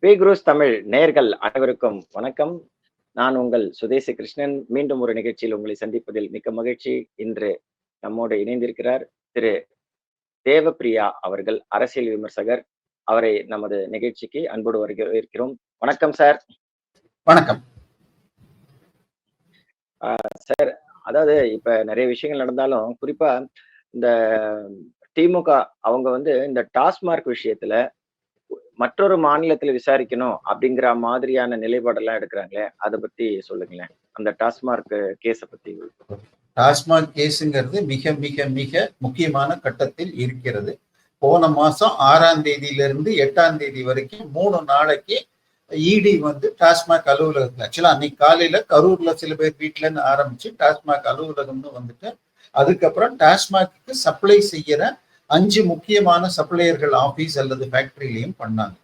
B cruise Tamil நேயர்கள் அனைவருக்கும் வணக்கம். நான் உங்கள் சுதேசி கிருஷ்ணன். மீண்டும் ஒரு நிகழ்ச்சியில் உங்களை சந்திப்பதில் மிக்க மகிழ்ச்சி. இன்று நம்மோடு இணைந்திருக்கிறார் திரு தேவப்பிரியா அவர்கள் அரசியல் விமர்சகர். அவரை நமது நிகழ்ச்சிக்கு அன்போடு வரவேற்கிறோம். வணக்கம் சார். வணக்கம். சார் அதாவது இப்ப நிறைய விஷயங்கள் நடந்தாலும் குறிப்பா இந்த திமுக அவங்க வந்து இந்த டாஸ்மார்க் விஷயத்துல மற்றொரு மாநிலத்துல விசாரிக்கணும் அப்படிங்கிற மாதிரியான நிலைப்பாடெல்லாம் எடுக்கிறாங்களே அதை பத்தி சொல்லுங்களேன். அந்த டாஸ்மார்க் கேஸ பத்தி. டாஸ்மாக் கேஸுங்கிறது மிக மிக மிக முக்கியமான கட்டத்தில் இருக்கிறது. போன மாசம் ஆறாம் தேதியிலிருந்து எட்டாம் தேதி வரைக்கும் மூணு நாளைக்கு இடி வந்து டாஸ்மாக் அலுவலகத்துல ஆக்சுவலா அன்னைக்கு காலையில கரூர்ல சில பேர் வீட்டுலன்னு ஆரம்பிச்சு டாஸ்மாக் அலுவலகம்னு வந்துட்டு அதுக்கப்புறம் டாஸ்மாக்கு சப்ளை செய்யற அஞ்சு முக்கியமான சப்ளையர்கள் ஆபீஸ் அல்லது ஃபேக்டரியிலையும் பண்ணாங்க.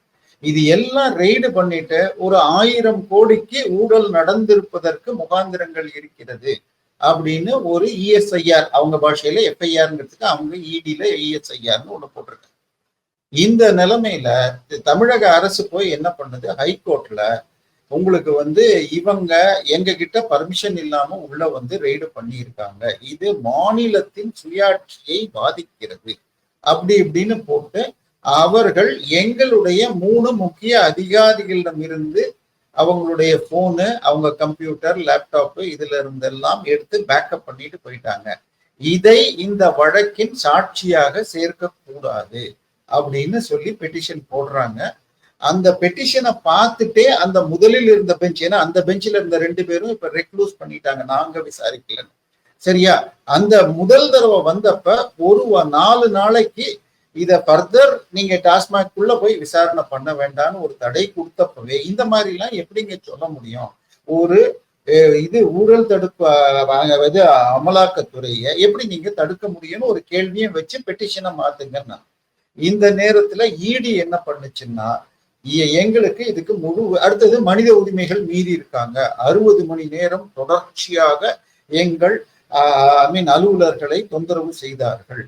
இது எல்லாம் ரெய்டு பண்ணிட்டு ஒரு ஆயிரம் கோடிக்கு ஊழல் நடந்திருப்பதற்கு முகாந்திரங்கள் இருக்கிறது அப்படின்னு ஒரு இஎஸ்ஐஆர் அவங்க பாஷையில எஃப்ஐஆர்ங்கிறதுக்கு அவங்க இடியில இஎஸ்ஐஆர்னு ஒண்ணு போட்டிருக்காங்க இந்த நிலைமையில தமிழக அரசு போய் என்ன பண்ணுது? ஹைகோர்ட்ல உங்களுக்கு வந்து இவங்க எங்க கிட்ட பர்மிஷன் இல்லாம உள்ள வந்து ரெய்டு பண்ணியிருக்காங்க. இது மாநிலத்தின் சுயாட்சியை பாதிக்கிறது. அப்படி இப்படின்னு போட்டு அவர்கள் எங்களுடைய மூணு முக்கிய அதிகாரிகளிடம் இருந்து அவங்களுடைய போனு அவங்க கம்ப்யூட்டர் லேப்டாப்பு இதுல இருந்தெல்லாம் எடுத்து பேக்கப் பண்ணிட்டு போயிட்டாங்க. இதை இந்த வழக்கின் சாட்சியாக சேர்க்க கூடாது அப்படின்னு சொல்லி பெட்டிஷன் போடுறாங்க. அந்த பெட்டிஷனை பார்த்துட்டே அந்த முதலில் இருந்த பெஞ்ச் ஏன்னா அந்த பெஞ்சில் இருந்த ரெண்டு பேரும் இப்ப ரெக்ளூஸ் பண்ணிட்டாங்க. நாங்க விசாரிக்கலன்னு. சரியா? அந்த முதல் தடவை வந்தப்ப ஒரு நாலு நாளைக்கு இத ஃபர்தர் நீங்க டாஸ்மாக்குள்ள போய் விசாரணை பண்ண வேண்டாம்னு ஒரு தடை கொடுத்தப்பவே இந்த மாதிரி எல்லாம் எப்படிங்க சொல்ல முடியும்? ஒரு இது ஊழல் தடுப்பு இது அமலாக்கத்துறையை எப்படி நீங்க தடுக்க முடியும்னு ஒரு கேள்வியும் வச்சு பெட்டிஷனை மாத்துங்கன்னா இந்த நேரத்துல இடி என்ன பண்ணுச்சுன்னா எங்களுக்கு இதுக்கு முழு அடுத்தது மனித உரிமைகள் மீறி இருக்காங்க. அறுபது மணி நேரம் தொடர்ச்சியாக எங்கள் ஐ மீன் அலுவலர்களை தொந்தரவு செய்தார்கள்.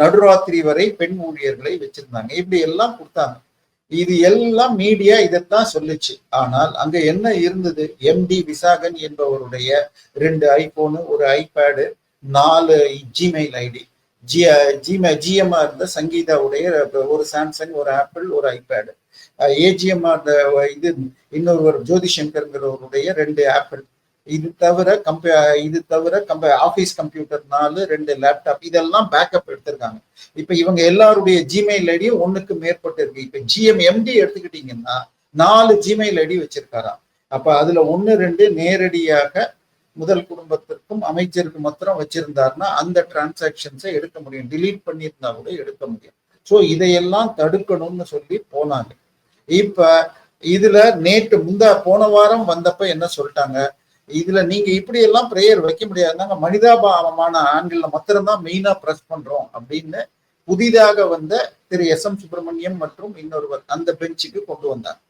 நடுராத்திரி வரை பெண் ஊழியர்களை வச்சிருந்தாங்க. இப்படி எல்லாம் கொடுத்தாங்க. இது எல்லாம் மீடியா இதைத்தான் சொல்லுச்சு. ஆனால் அங்க என்ன இருந்தது? எம்டி விசாகன் என்பவருடைய ரெண்டு ஐபோனு ஒரு ஐபேடு நாலு ஜிமெயில் ஐடி. ஜி ஜிமே ஜிஎம்ஆர் இருந்த சங்கீதாவுடைய ஒரு சாம்சங் ஒரு ஆப்பிள் ஒரு ஐபேடு. ஏஜிஎம்ஆர் இது இன்னொருவர் ஜோதி சங்கர்ங்கிறவருடைய ரெண்டு ஆப்பிள். இது தவிர கம்ப இது தவிர கம்ப ஆஃபீஸ் கம்ப்யூட்டர் நாலு ரெண்டு லேப்டாப் இதெல்லாம் பேக்கப் எடுத்திருக்காங்க. இப்போ இவங்க எல்லாருடைய ஜிமெயில் ஐடியும் ஒன்றுக்கு மேற்பட்டு இருக்கு. இப்போ ஜிஎம் எம்டி எடுத்துக்கிட்டீங்கன்னா நாலு ஜிமெயில் ஐடி வச்சிருக்காராம் அப்போ அதில் ஒன்று ரெண்டு நேரடியாக முதல் குடும்பத்திற்கும் அமைச்சருக்கு மாத்திரம் வச்சிருந்தாருன்னா அந்த டிரான்சாக்ஷன்ஸை எடுக்க முடியும். டிலீட் பண்ணியிருந்தா கூட எடுக்க முடியும். ஸோ இதையெல்லாம் தடுக்கணும்னு சொல்லி போனாங்க. இப்போ இதுல நேற்று முந்தா போன வாரம் வந்தப்ப என்ன சொல்லிட்டாங்க? இதுல நீங்க இப்படி எல்லாம் பிரேயர் வைக்க முடியாது நாங்க மனிதாபாவமான ஆண்கள்ல மாத்திரம்தான் மெயினா பிரஸ் பண்றோம் அப்படின்னு புதிதாக வந்த திரு எஸ் எம் சுப்பிரமணியம் மற்றும் இன்னொருவர் அந்த பெஞ்சுக்கு கொண்டு வந்தார்.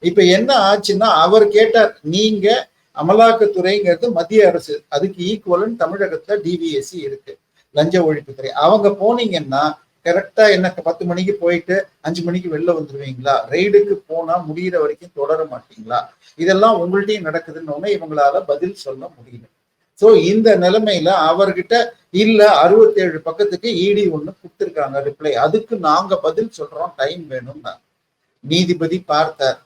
இப்ப என்ன ஆச்சுன்னா அவர் கேட்டார் நீங்க அமலாக்கத்துறைங்கிறது மத்திய அரசு. அதுக்கு ஈக்குவலன் தமிழகத்துல டிவிஎஸ்சி இருக்கு. லஞ்ச ஒழிப்புத்துறை. அவங்க போனீங்கன்னா கரெக்டா என்ன பத்து மணிக்கு போயிட்டு அஞ்சு மணிக்கு வெளில வந்துருவீங்களா? ரெய்டுக்கு போனா முடியிற வரைக்கும் தொடர மாட்டீங்களா? இதெல்லாம் உங்கள்ட்டையும் நடக்குதுன்னு இவங்களால பதில் சொல்ல முடியல. சோ இந்த நிலைமையில அவர்கிட்ட இல்ல அறுபத்தேழு பக்கத்துக்கு இடி ஒண்ணு கொடுத்துருக்காங்க ரிப்ளை அதுக்கு நாங்க பதில் சொல்றோம் டைம் வேணும்னா நீதிபதி பார்த்தார்.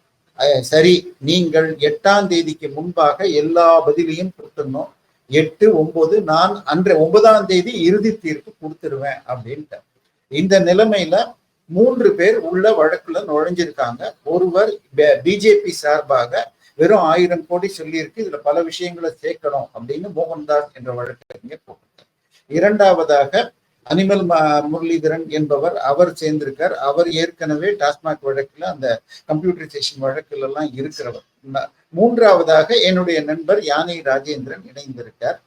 சரி நீங்கள் எட்டாம் தேதிக்கு முன்பாக எல்லா பதிலையும் கொடுத்துடணும். எட்டு ஒன்பது நான் அன்றைய ஒன்பதாம் தேதி இறுதி தீர்ப்பு கொடுத்துருவேன் அப்படின்ட்டு இந்த நிலைமையில மூன்று பேர் உள்ள வழக்குல நுழைஞ்சிருக்காங்க. ஒருவர் பிஜேபி சார்பாக வெறும் ஆயிரம் கோடி சொல்லியிருக்கு. இதுல பல விஷயங்களை சேர்க்கணும் அப்படின்னு மோகன்தாஸ் என்ற வழக்கறிஞர் போட்டிருக்கார். இரண்டாவதாக அனிமல் முரளிதரன் என்பவர் அவர் சேர்ந்திருக்கார். அவர் ஏற்கனவே டாஸ்மாக் வழக்குல அந்த கம்ப்யூட்டரைசேஷன் வழக்குல எல்லாம் இருக்கிறவர் மூன்றாவதாக என்னுடைய நண்பர் யானை ராஜேந்திரன் இணைந்திருக்கார்.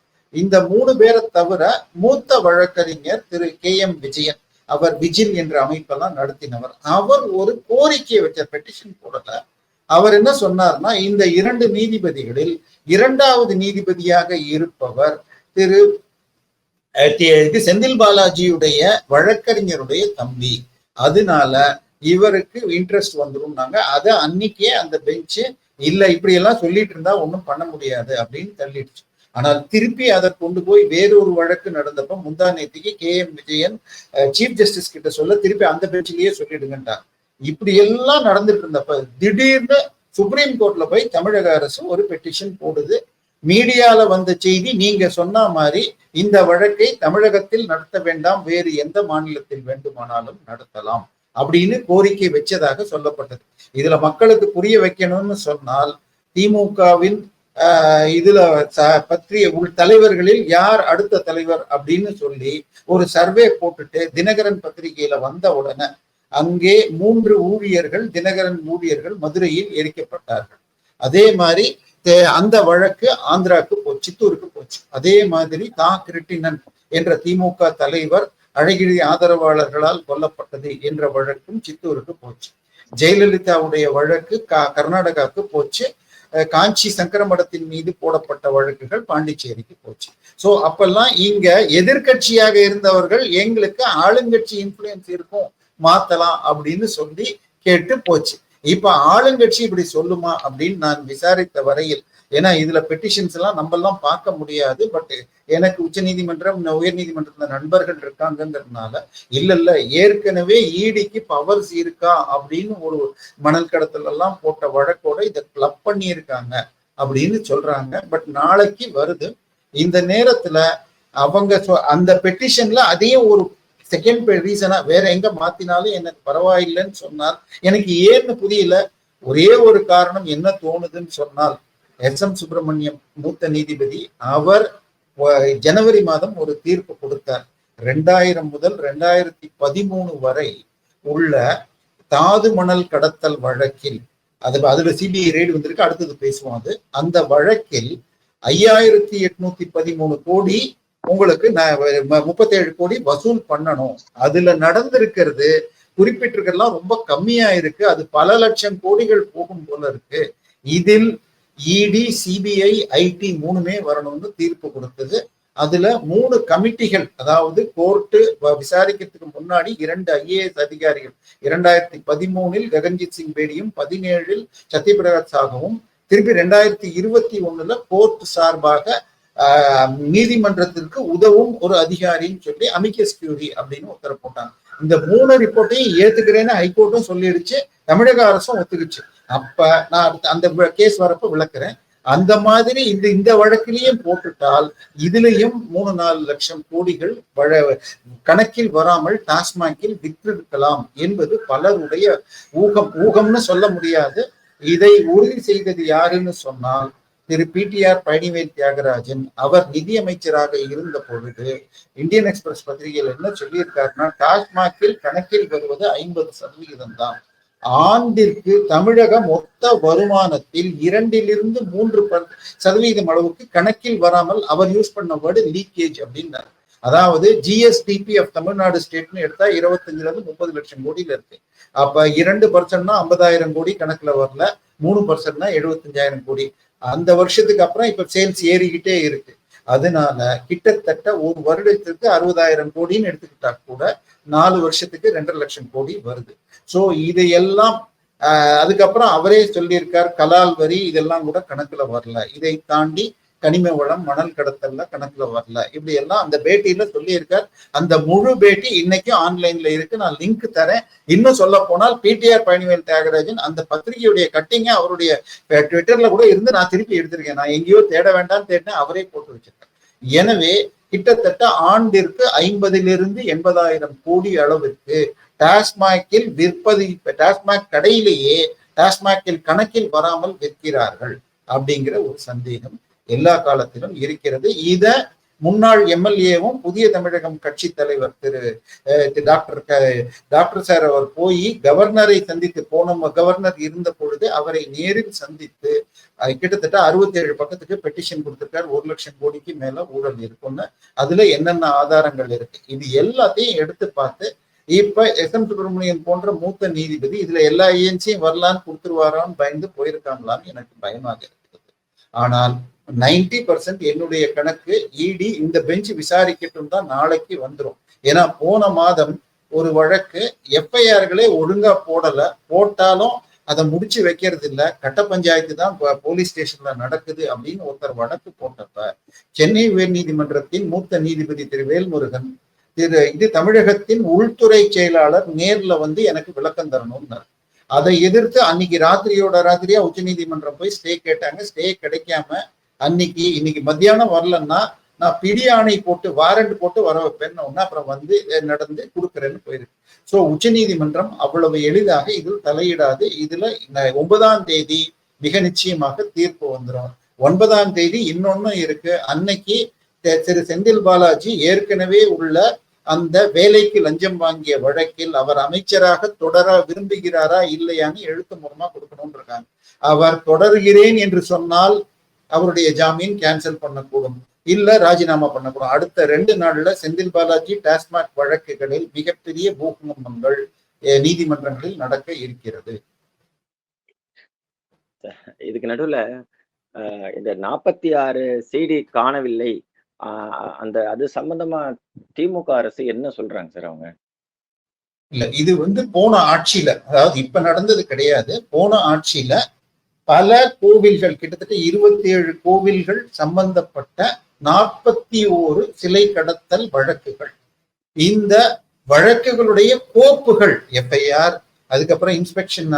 இந்த மூணு பேரை தவிர மூத்த வழக்கறிஞர் திரு கே எம் விஜயன். அவர் விஜில் என்ற அமைப்பெல்லாம் நடத்தினவர். அவர் ஒரு கோரிக்கையை வச்ச பெட்டிஷன் போடல. அவர் என்ன சொன்னார்னா இந்த இரண்டு நீதிபதிகளில் இரண்டாவது நீதிபதியாக இருப்பவர் திரு இது செந்தில் பாலாஜியுடைய வழக்கறிஞருடைய தம்பி. அதனால இவருக்கு இன்ட்ரெஸ்ட் வந்துரும்னாங்க. அதை அன்னைக்கே அந்த பெஞ்சு இல்ல இப்படி எல்லாம் சொல்லிட்டு இருந்தா ஒன்றும் பண்ண முடியாது அப்படின்னு தள்ளிடுச்சு. ஆனால் திருப்பி அதை கொண்டு போய் வேறொரு வழக்கு நடந்தப்ப முந்தா நேத்திக்கு K M Vijayan chief justice கிட்ட சொல்ல திருப்பி அந்த பெஞ்சிலேயே சொல்லிடுங்கன்றாங்க இப்படி எல்லாம் நடந்துட்டு இருந்தப்ப திடீர்னு சுப்ரீம் கோர்ட்ல போய் தமிழக அரசு ஒரு பெட்டிஷன் போடுது. மீடியால வந்த செய்தி நீங்க சொன்ன மாதிரி இந்த வழக்கை தமிழகத்தில் நடத்த வேண்டாம் வேறு எந்த மாநிலத்தில் வேண்டுமானாலும் நடத்தலாம் அப்படின்னு கோரிக்கை வச்சதாக சொல்லப்பட்டது. இதுல மக்களுக்கு புரிய வைக்கணும்னு சொன்னால் திமுகவின் இதுல பற்றிய உள் தலைவர்களில் யார் அடுத்த தலைவர் அப்படின்னு சொல்லி ஒரு சர்வே போட்டுட்டு தினகரன் பத்திரிகையில வந்த உடனே அங்கே மூன்று ஊழியர்கள் தினகரன் ஊழியர்கள் மதுரையில் எரிக்கப்பட்டார்கள். அதே மாதிரி அந்த வழக்கு ஆந்திராக்கு போச்சு சித்தூருக்கு போச்சு. அதே மாதிரி தா. கிருட்டினன் என்ற திமுக தலைவர் அழகிரி ஆதரவாளர்களால் கொல்லப்பட்டது என்ற வழக்கும் சித்தூருக்கு போச்சு. ஜெயலலிதாவுடைய வழக்கு கர்நாடகாவுக்கு போச்சு. காஞ்சி சங்கர மடத்தின் மீது போடப்பட்ட வழக்குகள் பாண்டிச்சேரிக்கு போச்சு. சோ அப்பெல்லாம் இங்க எதிர்கட்சியாக இருந்தவர்கள் எங்களுக்கு ஆளுங்கட்சி இன்ஃபுளுயன்ஸ் இருக்கும் மாத்தலாம் அப்படின்னு சொல்லி கேட்டு போச்சு. இப்ப ஆளுங்கட்சி இப்படி சொல்லுமா அப்படின்னு நான் விசாரித்த வரையில் ஏன்னா இதுல பெட்டிஷன்ஸ் எல்லாம் நம்ம எல்லாம் பார்க்க முடியாது. பட் எனக்கு உச்ச நீதிமன்றம் உயர் நீதிமன்றத்துல நண்பர்கள் இருக்காங்கிறதுனால இல்ல இல்ல ஏற்கனவே ஈடிக்கு பவர்ஸ் இருக்கா அப்படின்னு ஒரு மணல் கடத்தல் எல்லாம் போட்ட வழக்கோட இதை கிளப் பண்ணியிருக்காங்க அப்படின்னு சொல்றாங்க. பட் நாளைக்கு வருது. இந்த நேரத்துல அவங்க அந்த பெட்டிஷன்ல அதையும் ஒரு செகண்ட் ரீசனா வேற எங்க மாத்தினாலும் எனக்கு பரவாயில்லைன்னு சொன்னால் எனக்கு ஏன்னு புரியல. ஒரே ஒரு காரணம் என்ன தோணுதுன்னு சொன்னால் எஸ் எம் சுப்பிரமணியம் மூத்த நீதிபதி அவர் ஜனவரி மாதம் ஒரு தீர்ப்பு கொடுத்தார். ரெண்டாயிரம் முதல் ரெண்டாயிரத்தி பதிமூணு வரை உள்ள தாது மணல் கடத்தல் வழக்கில் அது அதுல சிபிஐ ரெய்டு வந்திருக்கு அடுத்தது பேசுவோம் அது. அந்த வழக்கில் ஐயாயிரத்தி எட்நூத்தி பதிமூணு கோடி உங்களுக்கு முப்பத்தேழு கோடி வசூல் பண்ணணும். அதுல நடந்திருக்கிறது குறிப்பிட்டிருக்கிறதுலாம் ரொம்ப கம்மியா இருக்கு. அது பல லட்சம் கோடிகள் போகும் போல இருக்கு. இதில் இடி சிபிஐ ஐடி மூணுமே வரணும்னு தீர்ப்பு கொடுத்தது. அதுல மூணு கமிட்டிகள் அதாவது கோர்ட்டு விசாரிக்கிறதுக்கு முன்னாடி இரண்டு ஐஏஎஸ் அதிகாரிகள் இரண்டாயிரத்தி பதிமூணில் ககன்ஜித் சிங் பேடியும் பதினேழில் சத்யபிரகாஷ் சாகவும் திருப்பி ரெண்டாயிரத்தி இருபத்தி ஒண்ணுல கோர்ட் சார்பாக நீதிமன்றத்திற்கு உதவும் ஒரு அதிகாரின்னு சொல்லி அமிகஸ் கியூரி அப்படின்னு உத்தரவு போட்டாங்க. இந்த மூணு ரிப்போர்ட்டையும் ஏத்துக்கிறேன்னு ஹைகோர்ட்டும் சொல்லிடுச்சு. தமிழக அரசும் ஒத்துக்குச்சு. அப்ப நான் அந்த கேஸ் வரப்ப விளக்குறேன். அந்த மாதிரி இந்த இந்த வழக்கிலையும் போட்டுட்டால் இதுலயும் மூணு நாலு லட்சம் கோடிகள் வழ கணக்கில் வராமல் டாஸ்மாகில் விற்றிருக்கலாம் என்பது பலருடைய ஊகம். ஊகம்னு சொல்ல முடியாது. இதை உறுதி செய்தது யாருன்னு சொன்னால் திரு பிடிஆர் பழனிவேல் தியாகராஜன். அவர் நிதியமைச்சராக இருந்த பொழுது இந்தியன் எக்ஸ்பிரஸ் பத்திரிகையில் என்ன சொல்லியிருக்காருன்னா டாஸ்மாகில் கணக்கில் வருவது ஐம்பது சதவிகிதம் தான் ஆண்டிற்கு தமிழக மொத்த வருமானத்தில் இரண்டிலிருந்து மூன்று சதவீதம் அளவுக்கு கணக்கில் வராமல் அவர் யூஸ் பண்ண வேர்டு லீக்கேஜ் அப்படின்னாரு. அதாவது ஜிஎஸ்டிபி ஆஃப் தமிழ்நாடு ஸ்டேட்னு எடுத்தா இருபத்தஞ்சுல இருந்து முப்பது லட்சம் கோடியில இருக்கு. அப்ப இரண்டு பர்சன்ட்னா ஐம்பதாயிரம் கோடி கணக்குல வரல. மூணு பர்சன்ட்னா எழுபத்தஞ்சாயிரம் கோடி. அந்த வருஷத்துக்கு அப்புறம் இப்ப சேல்ஸ் ஏறிக்கிட்டே இருக்கு. அதனால கிட்டத்தட்ட ஒரு வருடத்திற்கு அறுபதாயிரம் கோடின்னு எடுத்துக்கிட்டா கூட நாலு வருஷத்துக்கு ரெண்டரை லட்சம் கோடி வருது. ஸோ இதையெல்லாம் அதுக்கப்புறம் அவரே சொல்லியிருக்கார் கலால் வரி இதெல்லாம் கூட கணக்குல வரல. இதை தாண்டி கனிம வளம் மணல் கடத்தல்ல கணக்குல வரல. இப்படி எல்லாம் அந்த பேட்டியில சொல்லியிருக்கார். அந்த முழு பேட்டி இன்னைக்கும் ஆன்லைன்ல இருக்கு. நான் லிங்க் தரேன். இன்னும் சொல்ல போனால் பிடிஆர் பழனிவேல் தியாகராஜன் அந்த பத்திரிகையுடைய கட்டிங்க அவருடைய ட்விட்டர்ல கூட இருந்து நான் திருப்பி எடுத்திருக்கேன். நான் எங்கேயோ தேட வேண்டாம்னு தேடினேன். அவரே போட்டு வச்சிருக்கேன் எனவே கிட்டத்தட்ட ஆண்டிற்கு ஐம்பதிலிருந்து எண்பதாயிரம் கோடி அளவிற்கு டாஸ்மாகில் விற்பது டாஸ்மாக் கடையிலேயே டாஸ்மாகில் கணக்கில் வராமல் விற்கிறார்கள் அப்படிங்கிற ஒரு சந்தேகம் எல்லா காலத்திலும் இருக்கிறது. இத முன்னாள் எம்எல்ஏவும் புதிய தமிழகம் கட்சி தலைவர் திரு டாக்டர் டாக்டர் சார் அவர் போய் கவர்னரை சந்தித்து போன கவர்னர் இருந்த பொழுது அவரை நேரில் சந்தித்து கிட்டத்தட்ட அறுபத்தி ஏழு பக்கத்துக்கு பெட்டிஷன் கொடுத்திருக்காரு. ஒரு லட்சம் கோடிக்கு மேல ஊழல் இருக்கும்னு அதுல என்னென்ன ஆதாரங்கள் இருக்கு? இது எல்லாத்தையும் எடுத்து பார்த்து இப்ப எஸ் எம் சுப்பிரமணியன் போன்ற மூத்த நீதிபதி இதுல எல்லா ஏஜென்சியும் வரலான்னு கொடுத்துருவாரான்னு பயந்து போயிருக்காங்களான்னு எனக்கு பயமாக இருக்கிறது. ஆனால் நைன்டி பர்சன்ட் என்னுடைய கணக்கு இடி இந்த பெஞ்ச் விசாரிக்கட்டும் தான் நாளைக்கு வந்துடும் ஏன்னா போன மாதம் ஒரு வழக்கு எஃப்ஐஆர்களே ஒழுங்கா போடல. போட்டாலும் அதை முடிச்சு வைக்கிறது இல்ல கட்ட பஞ்சாயத்து தான் போலீஸ் ஸ்டேஷன்ல நடக்குது அப்படின்னு ஒருத்தர் வழக்கு போட்டப்ப சென்னை உயர் நீதிமன்றத்தின் மூத்த நீதிபதி திரு வேல்முருகன் திரு இது தமிழகத்தின் உள்துறை செயலாளர் நேர்ல வந்து எனக்கு விளக்கம் தரணும்னார். அதை எதிர்த்து அன்னைக்கு ராத்திரியோட ராத்திரியா உச்சநீதிமன்றம் போய் ஸ்டே கேட்டாங்க. ஸ்டே கிடைக்காம அன்னைக்கு இன்னைக்கு மத்தியானம் வரலன்னா நான் பிடியாணை போட்டு வாரண்ட் போட்டு வர வைப்பேன்னு அப்புறம் வந்து நடந்து கொடுக்குறேன்னு போயிருக்கு. சோ உச்சநீதிமன்றம் அவ்வளவு எளிதாக இதில் தலையிடாது. இதுல ஒன்பதாம் தேதி மிக நிச்சயமாக தீர்ப்பு வந்துடும் ஒன்பதாம் தேதி இன்னொன்னு இருக்கு. அன்னைக்கு திரு செந்தில் பாலாஜி ஏற்கனவே உள்ள அந்த வேலைக்கு லஞ்சம் வாங்கிய வழக்கில் அவர் அமைச்சராக தொடர விரும்புகிறாரா இல்லையான்னு எழுத்து மூலமா கொடுக்கணும்னு இருக்காங்க. அவர் தொடர்கிறேன் என்று சொன்னால் அவருடைய ஜாமீன் கேன்சல் பண்ணக்கூடும். இல்ல ராஜினாமா பண்ணக்கூடும். அடுத்த ரெண்டு நாள்ல செந்தில் பாலாஜி டாஸ்மாக் வழக்குகளில் மிகப்பெரிய பூகம்பங்கள் அஹ், நீதிமன்றங்களில் நடக்க இருக்கிறது. இதுக்கு நடுவுல இந்த நாற்பத்தி ஆறு சிடி காணவில்லை. அந்த அது சம்பந்தமா திமுக அரசு என்ன சொல்றாங்க சார் அவங்க? இல்ல இது வந்து போன ஆட்சியில அதாவது இப்ப நடந்தது கிடையாது. போன ஆட்சியில பல கோவில்கள் கிட்டத்தட்ட இருபத்தி ஏழு கோவில்கள் சம்பந்தப்பட்ட நாற்பத்தி ஓரு சிலை கடத்தல் வழக்குகள். இந்த வழக்குகளுடைய கோப்புகள் எஃப்ஐஆர் அதுக்கப்புறம் இன்ஸ்பெக்ஷன்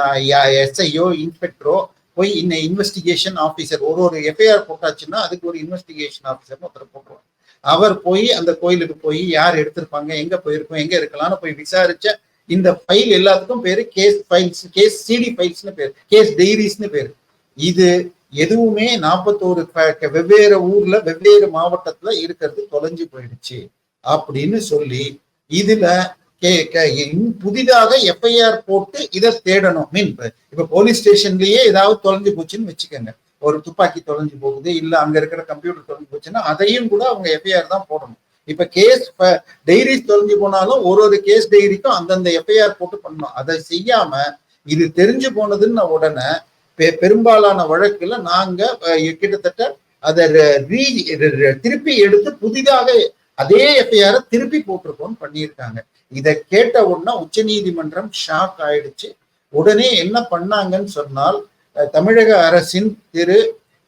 எஸ்ஐயோ இன்ஸ்பெக்டரோ போய் இன்ன இன்வெஸ்டிகேஷன் ஆஃபீஸர் ஒரு ஒரு எஃப்ஐஆர் போட்டாச்சுன்னா அதுக்கு ஒரு இன்வெஸ்டிகேஷன் ஆஃபீஸர்னு ஒருத்தர் போட்டுருவாங்க அவர் போய் அந்த கோயிலுக்கு போய் யார் எடுத்திருப்பாங்க எங்க போயிருக்கோம் எங்க இருக்கலாம்னு போய் விசாரிச்ச இந்த ஃபைல் எல்லாத்துக்கும் பேரு கேஸ் ஃபைல்ஸ் கேஸ் சிடி ஃபைல்ஸ்னு பேர் கேஸ் டைரிஸ்னு பேரு. இது எதுவுமே நாற்பத்தோரு வெவ்வேறு ஊர்ல வெவ்வேறு மாவட்டத்துல இருக்கிறது தொலைஞ்சு போயிடுச்சு. அப்படின்னு சொல்லி இதுல புதிதாக எஃப்ஐஆர் போட்டு இதை தேடணும் மீன் இப்ப போலீஸ் ஸ்டேஷன்லயே ஏதாவது தொலைஞ்சு போச்சுன்னு வச்சுக்கோங்க. ஒரு துப்பாக்கி தொலைஞ்சு போகுது இல்ல அங்க இருக்கிற கம்ப்யூட்டர் தொலைஞ்சு போச்சுன்னா அதையும் கூட அவங்க எஃப்ஐஆர் தான் போடணும். இப்ப கேஸ் டைரிஸ் தொலைஞ்சு போனாலும் ஒரு ஒரு கேஸ் டைரிக்கும் அந்தந்த எஃப்ஐஆர் போட்டு பண்ணணும். அதை செய்யாம இது தெரிஞ்சு போனதுன்னு உடனே பெ- பெரும்பாலான வழக்குல நாங்க கிட்டத்தட்ட அதை திருப்பி எடுத்து புதிதாக அதே எஃப்ஐஆரை திருப்பி போட்டிருக்கோம்னு பண்ணியிருக்காங்க. இதை கேட்ட உடனே உச்சநீதிமன்றம் ஷாக் ஆயிடுச்சு. உடனே என்ன பண்ணாங்கன்னு சொன்னால் தமிழக அரசின் திரு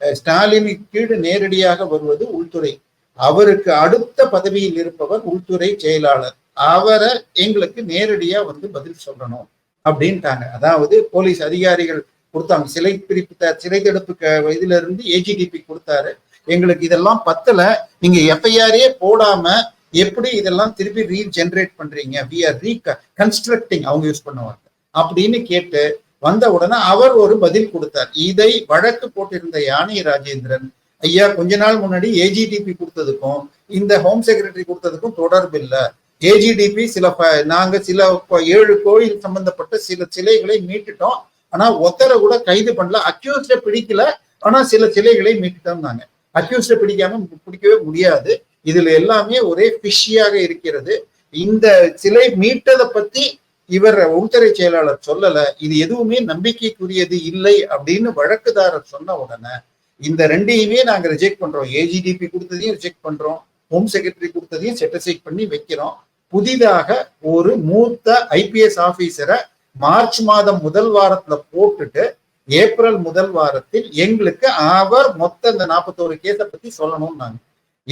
அஹ், ஸ்டாலினுக்கு கீழ் நேரடியாக வருவது உள்துறை. அவருக்கு அடுத்த பதவியில் இருப்பவர் உள்துறை செயலாளர். அவரை எங்களுக்கு நேரடியா வந்து பதில் சொல்லணும் அப்படின்ட்டாங்க. அதாவது போலீஸ் அதிகாரிகள் கொடுத்தாங்க. சிலை பிரிப்பு த- சிலை தடுப்பு இதுல இருந்து ஏஜிடிபி கொடுத்தாரு. எங்களுக்கு இதெல்லாம் பத்தல. நீங்க எஃப்ஐஆரே போடாம எப்படி இதெல்லாம் திருப்பி ரீஜென்ரேட் பண்றீங்க? வி ஆர் ரீ கன்ஸ்ட்ரக்டிங் அவங்க யூஸ் பண்ணுவாங்க. அப்படின்னு கேட்டு வந்த உடனே அவர் ஒரு பதில் கொடுத்தார். இதை வழக்கு போட்டிருந்த யானை ராஜேந்திரன் ஐயா கொஞ்ச நாள் முன்னாடி ஏஜிடிபி கொடுத்ததுக்கும் இந்த ஹோம் செக்ரட்டரி கொடுத்ததுக்கும் தொடர்பு இல்லை. ஏஜிடிபி சில ப- நாங்க சில ஏழு கோயில் சம்பந்தப்பட்ட சில சிலைகளை மீட்டுட்டோம். ஆனா ஒத்தரை கூட கைது பண்ணல. அக்யூஸ்ட பிடிக்கல. ஆனா சில சிலைகளை மீட்டுட்டோம்னாங்க. அக்யூஸ்ட பிடிக்காம பிடிக்கவே முடியாது. இதுல எல்லாமே ஒரே பிஷியாக இருக்கிறது. இந்த சிலை மீட்டதை பத்தி இவர் உள்துறை செயலாளர் சொல்லல. இது எதுவுமே நம்பிக்கைக்குரியது இல்லை அப்படின்னு வழக்குதாரர் சொன்ன உடனே இந்த ரெண்டையுமே நாங்க ரிஜெக்ட் பண்றோம். ஏஜிடிபி கொடுத்ததையும் ரிஜெக்ட் பண்றோம். ஹோம் செக்ரட்டரி கொடுத்ததையும் செட்டசைட் பண்ணி வைக்கிறோம். புதிதாக ஒரு மூத்த ஐபிஎஸ் ஆபீசரை மார்ச் மாதம் முதல் வாரத்துல போட்டுட்டு ஏப்ரல் முதல் வாரத்தில் எங்களுக்கு அவர் மொத்த இந்த நாற்பத்தோரு கேஸை பத்தி சொல்லணும்னாங்க.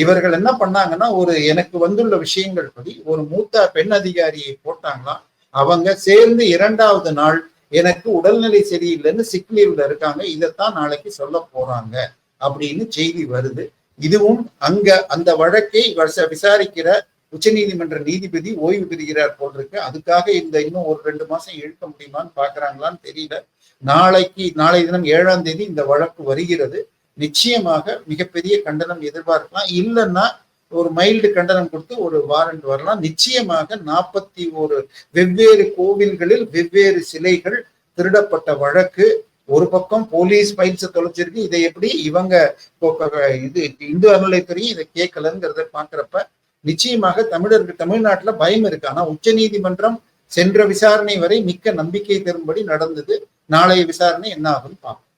இவர்கள் என்ன பண்ணாங்கன்னா ஒரு எனக்கு வந்துள்ள விஷயங்கள் படி ஒரு மூத்த பெண் அதிகாரியை போட்டாங்களாம். அவங்க சேர்ந்து இரண்டாவது நாள் எனக்கு உடல்நிலை சரியில்லைன்னு சிக் லீவ்ல இருக்காங்க இதைத்தான் நாளைக்கு சொல்ல போறாங்க அப்படின்னு செய்தி வருது. இதுவும் அங்க அந்த வழக்கை விசாரிக்கிற விசாரிக்கிற உச்சநீதிமன்ற நீதிபதி ஓய்வு பெறுகிறார் போல் இருக்கு. அதுக்காக இந்த இன்னும் ஒரு ரெண்டு மாசம் இழுக்க முடியுமான்னு பாக்குறாங்களான்னு தெரியல. நாளைக்கு நாளை தினம் ஏழாம் தேதி இந்த வழக்கு வருகிறது. நிச்சயமாக மிகப்பெரிய கண்டனம் எதிர்பார்க்கலாம். இல்லைன்னா ஒரு மைல்டு கண்டனம் கொடுத்து ஒரு வாரண்ட் வரலாம். நிச்சயமாக நாற்பத்தி ஒரு வெவ்வேறு கோவில்களில் வெவ்வேறு சிலைகள் திருடப்பட்ட வழக்கு. ஒரு பக்கம் போலீஸ் ஃபைல்ஸை தொலைச்சிருக்கு. இதை எப்படி இவங்க இது இந்து அறநிலைத்துறையும் இதை கேட்கலங்கிறத பாக்குறப்ப நிச்சயமாக தமிழருக்கு தமிழ்நாட்டுல பயம் இருக்கு. ஆனா உச்சநீதிமன்றம் சென்ற விசாரணை வரை மிக்க நம்பிக்கை தரும்படி நடந்தது. நாளைய விசாரணை என்ன ஆகும்னு பார்ப்போம்.